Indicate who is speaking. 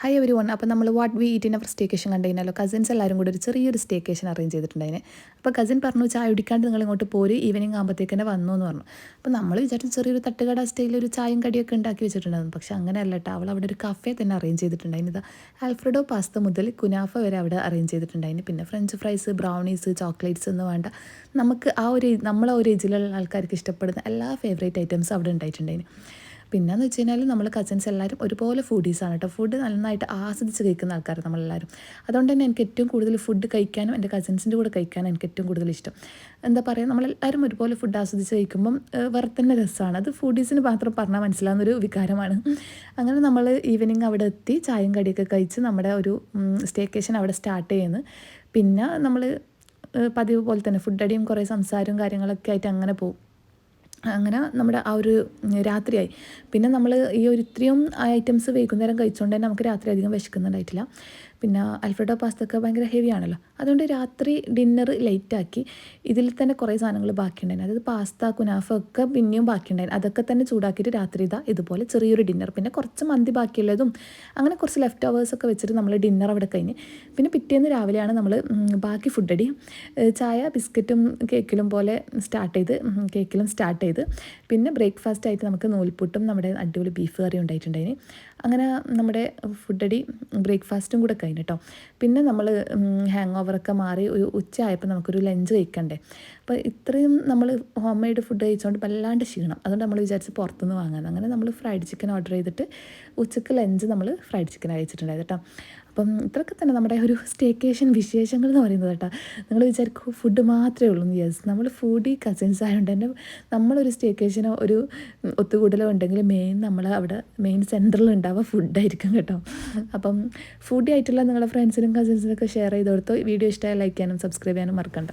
Speaker 1: Hi every one അപ്പോൾ നമ്മൾ what we eat in our staycation കണ്ടു കഴിഞ്ഞാലോ? കസിൻസ് എല്ലാവരും കൂടി ഒരു ചെറിയൊരു സ്റ്റേക്കേഷൻ അറേഞ്ച് ചെയ്തിട്ടുണ്ടായിന്. അപ്പോൾ കസിൻ പറഞ്ഞു ചായ കുടിക്കാണ്ട് നിങ്ങൾ ഇങ്ങോട്ട് പോര്. ഈവനിങ് ആകുമ്പോഴത്തേക്ക് തന്നെ വന്നു എന്ന് പറഞ്ഞു. അപ്പോൾ നമ്മൾ വിചാരിച്ചു ചെറിയൊരു തട്ടുകട സ്റ്റൈലിൽ ഒരു ചായയും കടിയൊക്കെ ഉണ്ടാക്കി വെച്ചിട്ടുണ്ടായിരുന്നു. പക്ഷേ അങ്ങനെയല്ല കേട്ടോ അവൾ അവിടെ ഒരു കഫേ തന്നെ അറേഞ്ച് ചെയ്തിട്ടുണ്ടായിരുന്നു ഇതാ ആൽഫ്രഡോ പാസ്ത മുതൽ കുനാഫ വരെ അവിടെ അറേഞ്ച് ചെയ്തിട്ടുണ്ടായിരുന്നു പിന്നെ ഫ്രഞ്ച് ഫ്രൈസ് ബ്രൗണീസ് ചോക്ലേറ്റ്സ് ഒന്നും വേണ്ട. നമുക്ക് ആ ഒരു നമ്മളെ ഒരു ഏജിലുള്ള ആൾക്കാർക്ക് ഇഷ്ടപ്പെടുന്ന എല്ലാ ഫേവറേറ്റ് ഐറ്റംസും അവിടെ ഉണ്ടായിട്ടുണ്ടായിരുന്നു പിന്നെയെന്ന് വെച്ച് കഴിഞ്ഞാൽ നമ്മൾ കസിൻസ് എല്ലാവരും ഒരുപോലെ ഫുഡീസാണ് കേട്ടോ ഫുഡ് നന്നായിട്ട് ആസ്വദിച്ച് കഴിക്കുന്ന ആൾക്കാർ നമ്മളെല്ലാവരും അതുകൊണ്ട് തന്നെ എനിക്ക് ഏറ്റവും കൂടുതൽ ഫുഡ് കഴിക്കാനും എന്റെ കസിൻസിന്റെ കൂടെ കഴിക്കാനും എനിക്ക് ഏറ്റവും കൂടുതൽ ഇഷ്ടം. എന്താ പറയുക നമ്മളെല്ലാവരും ഒരുപോലെ ഫുഡ് ആസ്വദിച്ച് കഴിക്കുമ്പം വേറെ രസമാണ് അത് ഫുഡീസിന് മാത്രം പറഞ്ഞാൽ മനസ്സിലാവുന്നൊരു വികാരമാണ്. അങ്ങനെ നമ്മൾ ഈവനിങ് അവിടെ എത്തി ചായയും കടിയൊക്കെ കഴിച്ച് നമ്മുടെ ഒരു സ്റ്റേക്കേഷൻ അവിടെ സ്റ്റാർട്ട് ചെയ്യുന്നു. പിന്നെ നമ്മൾ പതിവ് പോലെ തന്നെ ഫുഡ് അടിയും കുറേ സംസാരവും കാര്യങ്ങളൊക്കെ ആയിട്ട് അങ്ങനെ പോകും അങ്ങനെ നമ്മുടെ ആ ഒരു രാത്രിയായി. പിന്നെ നമ്മൾ ഈ ഒരു ഇത്രയും ഐറ്റംസ് വൈകുന്നേരം കഴിച്ചുകൊണ്ട് തന്നെ നമുക്ക് രാത്രി അധികം വിശക്കുന്നുണ്ടായിട്ടില്ല. പിന്നെ അൽഫ്രഡോ പാസ്ത ഒക്കെ ഭയങ്കര ഹെവി ആണല്ലോ. അതുകൊണ്ട് രാത്രി ഡിന്നർ ലേറ്റാക്കി ഇതിൽ തന്നെ കുറേ സാധനങ്ങൾ ബാക്കിയുണ്ടായിരുന്നു. അതായത് പാസ്ത കുനാഫ ഒക്കെ പിന്നെയും ബാക്കിയുണ്ടായിരുന്നു. അതൊക്കെ തന്നെ ചൂടാക്കിയിട്ട് രാത്രി ഇതാ ഇതുപോലെ ചെറിയൊരു ഡിന്നർ പിന്നെ കുറച്ച് മന്തി ബാക്കിയുള്ളതും അങ്ങനെ കുറച്ച് ലെഫ്റ്റ് ഓവേഴ്സൊക്കെ വെച്ചിട്ട് നമ്മൾ ഡിന്നർ അവിടെ കഴിഞ്ഞ് പിന്നെ പിറ്റേന്ന് രാവിലെയാണ് നമ്മൾ ബാക്കി ഫുഡ് അടി ചായ ബിസ്ക്കറ്റും കേക്കിലും പോലെ സ്റ്റാർട്ട് ചെയ്ത് കേക്കിലും സ്റ്റാർട്ട് ചെയ്ത് പിന്നെ ബ്രേക്ക്ഫാസ്റ്റ് ആയിട്ട് നമുക്ക് നൂൽപുട്ടും നമ്മുടെ അടിപൊളി ബീഫ് കറി ഉണ്ടായിട്ടുണ്ടായിന്. അങ്ങനെ നമ്മുടെ ഫുഡ് അടി ബ്രേക്ക്ഫാസ്റ്റും കൂടെ കഴിഞ്ഞു കേട്ടോ. പിന്നെ നമ്മൾ ഹാങ് ഓവറൊക്കെ മാറി ഒരു ഉച്ചയായപ്പോൾ നമുക്കൊരു ലഞ്ച് കഴിക്കണ്ടേ. അപ്പോൾ ഇത്രയും നമ്മൾ ഹോം മെയ്ഡ് ഫുഡ് കഴിച്ചുകൊണ്ട് വല്ലാണ്ട് ക്ഷീണം. അതുകൊണ്ട് നമ്മൾ വിചാരിച്ച് പുറത്തുനിന്ന് വാങ്ങാൻ അങ്ങനെ നമ്മൾ ഫ്രൈഡ് ചിക്കൻ ഓർഡർ ചെയ്തിട്ട് ഉച്ചയ്ക്ക് ലഞ്ച് നമ്മൾ ഫ്രൈഡ് ചിക്കൻ കഴിച്ചിട്ടുണ്ടായിരുന്നു കേട്ടോ. അപ്പം ഇത്രയൊക്കെ തന്നെ നമ്മുടെ ഒരു സ്റ്റേക്കേഷൻ വിശേഷങ്ങൾ എന്ന് പറയുന്നത് കേട്ടോ. നിങ്ങൾ വിചാരിക്കും ഫുഡ് മാത്രമേ ഉള്ളൂ യെസ് നമ്മൾ ഫുഡി കസിൻസ് ആയതുകൊണ്ട് തന്നെ നമ്മളൊരു സ്റ്റേക്കേഷനോ ഒരു ഒത്തുകൂടലോ ഉണ്ടെങ്കിൽ മെയിൻ നമ്മൾ അവിടെ മെയിൻ സെന്ററിൽ ഉണ്ടാവുക ഫുഡായിരിക്കും കേട്ടോ. അപ്പം ഫുഡി ആയിട്ടുള്ള നിങ്ങളുടെ ഫ്രണ്ട്സിനും കസിൻസിനൊക്കെ ഷെയർ ചെയ്ത് കൊടുത്തോ. വീഡിയോ ഇഷ്ടമായി ലൈക്ക് ചെയ്യാനും സബ്സ്ക്രൈബ് ചെയ്യാനും മറക്കണ്ട.